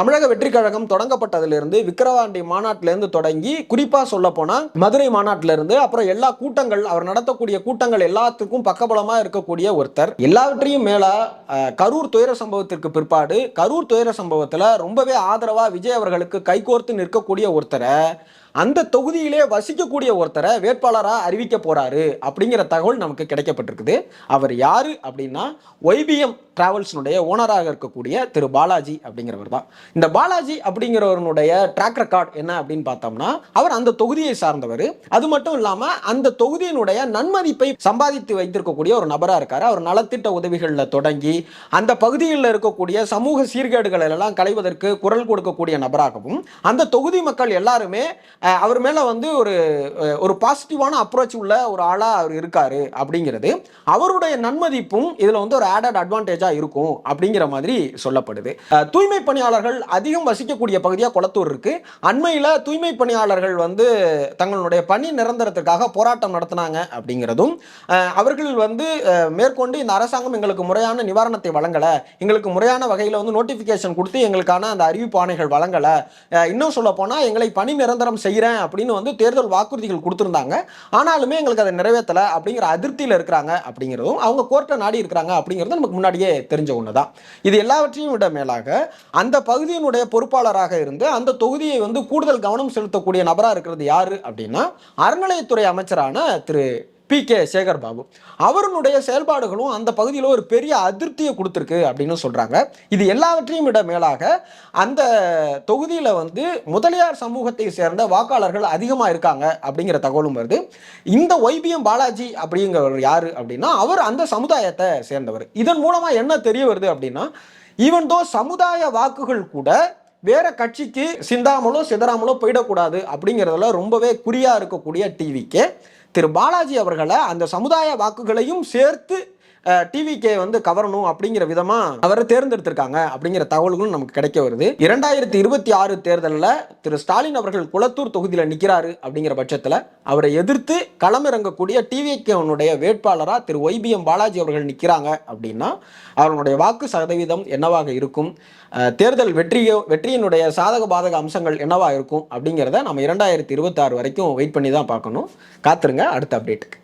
தமிழக வெற்றி கழகம் தொடங்கப்பட்டதிலிருந்து விக்கிரவாண்டி மாநாட்டிலிருந்து தொடங்கி குறிப்பாக சொல்ல போனால் மதுரை மாநாட்டிலிருந்து அப்புறம் எல்லா கூட்டங்கள் அவர் நடத்தக்கூடிய கூட்டங்கள் எல்லாத்துக்கும் பக்கபலமாக இருக்கக்கூடிய ஒருத்தர். எல்லாவற்றையும் மேல கரூர் துயர சம்பவத்திற்கு பிற்பாடு கரூர் துயர சம்பவத்தில் ரொம்பவே ஆதரவாக விஜய் அவர்களுக்கு கைகோர்த்து நிற்கக்கூடிய ஒருத்தரை அந்த தொகுதியிலே வசிக்கக்கூடிய ஒருத்தரை வேட்பாளராக அறிவிக்க போகிறாரு அப்படிங்கிற தகவல் நமக்கு கிடைக்கப்பட்டிருக்குது. அவர் யார் அப்படின்னா ஒய்பிஎம் டிராவல்ஸினுடைய ஓனராக இருக்கக்கூடிய திரு பாலாஜி அப்படிங்கிறவர் தான். இந்த பாலாஜி அப்படிங்கிறவருடைய ட்ராக் ரெக்கார்ட் என்ன அப்படின்னு பார்த்தோம்னா அவர் அந்த தொகுதியை சார்ந்தவர். அது மட்டும் இல்லாமல் அந்த தொகுதியினுடைய நன்மதிப்பை சம்பாதித்து வைத்திருக்கக்கூடிய ஒரு நபராக இருக்கார். அவர் நலத்திட்ட உதவிகளில் தொடங்கி அந்த பகுதிகளில் இருக்கக்கூடிய சமூக சீர்கேடுகளை எல்லாம் களைவதற்கு குரல் கொடுக்கக்கூடிய நபராகவும் அந்த தொகுதி மக்கள் எல்லாருமே அவர் மேலே வந்து ஒரு ஒரு பாசிட்டிவான அப்ரோச் உள்ள ஒரு ஆளாக அவர் இருக்கார் அப்படிங்கிறது. அவருடைய நன்மதிப்பும் இதில் வந்து ஒரு ஆடட் அட்வான்டேஜாக இருக்கும் அப்படிங்கிற மாதிரி சொல்லப்படுது. தூய்மை பணியாளர்கள் அதிகம் வசிக்கக்கூடிய பகுதியாக குளத்தூர் இருக்குது அண்மையில் தூய்மை பணியாளர்கள் வந்து தங்களுடைய பணி நிரந்தரத்துக்காக போராட்டம் நடத்தினாங்க அப்படிங்கிறதும் அவர்கள் வந்து மேற்கொண்டு இந்த அரசாங்கம் எங்களுக்கு முறையான நிவாரணத்தை வழங்கலை எங்களுக்கு முறையான வகையில் வந்து நோட்டிஃபிகேஷன் கொடுத்து எங்களுக்கான அந்த அறிவிப்பு ஆணைகள் வழங்கலை இன்னும் சொல்ல போனால் எங்களை பணி நிரந்தரம் செய்கிறேன் அப்படின்னு வந்து தேர்தல் வாக்குறுதிகள் கொடுத்துருந்தாங்க. ஆனாலுமே எங்களுக்கு அதை நிறைவேற்றலை அப்படிங்கிற அதிருப்தியில் இருக்கிறாங்க அப்படிங்கிறதும் அவங்க கோர்ட்டை நாடி இருக்கிறாங்க அப்படிங்கிறது நமக்கு முன்னாடியே தெரிஞ்ச ஒன்று தான் இது எல்லாவற்றையும் விட மேலாக அந்த பகுதியினுடைய பொறுப்பாளராக இருந்து அந்த தொகுதியை வந்து கூடுதல் கவனம் செலுத்தக்கூடிய நபராக இருக்கிறது யார் அப்படின்னா அறநிலையத்துறை அமைச்சரான திரு பி கே சேகர் பாபு அவருடைய செயல்பாடுகளும் அந்த பகுதியில் ஒரு பெரிய அதிருப்தியை கொடுத்துருக்கு அப்படின்னு சொல்கிறாங்க இது எல்லாவற்றையும் விட மேலாக அந்த தொகுதியில் வந்து முதலியார் சமூகத்தை சேர்ந்த வாக்காளர்கள் அதிகமாக இருக்காங்க அப்படிங்கிற தகவலும் வருது. இந்த ஒய்பிஎம் பாலாஜி அப்படிங்கிறவர் யார் அப்படின்னா அவர் அந்த சமுதாயத்தை சேர்ந்தவர். இதன் மூலமாக என்ன தெரிய வருது அப்படின்னா ஈவன் தோ சமுதாய வாக்குகள் கூட வேற கட்சிக்கு சிந்தாமலோ சிதறாமலோ போயிடக்கூடாது அப்படிங்கிறதுல ரொம்பவே குறியாக இருக்கக்கூடிய டிவிக்கு திரு பாலாஜி அவர்களை அந்த சமுதாய வாக்குகளையும் சேர்த்து டிவிகே வந்து கவரணும் அப்படிங்கிற விதமா அவரை தேர்ந்தெடுத்திருக்காங்க அப்படிங்கிற தகவல்களும் நமக்கு கிடைக்க வருது. இரண்டாயிரத்தி இருபத்தி ஆறு தேர்தலில் திரு ஸ்டாலின் அவர்கள் குளத்தூர் தொகுதியில் நிற்கிறாரு அப்படிங்கிற பட்சத்தில் அவரை எதிர்த்து களமிறங்கக்கூடிய டிவிகேவனுடைய வேட்பாளராக திரு ஒய்பிஎம் பாலாஜி அவர்கள் நிற்கிறாங்க அப்படின்னா அவர்களுடைய வாக்கு சதவீதம் என்னவாக இருக்கும்? தேர்தல் வெற்றியோ வெற்றியினுடைய சாதக பாதக அம்சங்கள் என்னவாக இருக்கும் அப்படிங்கிறத நம்ம இரண்டாயிரத்தி இருபத்தாறு வரைக்கும் வெயிட் பண்ணி தான் பார்க்கணும். காத்துருங்க அடுத்த அப்டேட்டுக்கு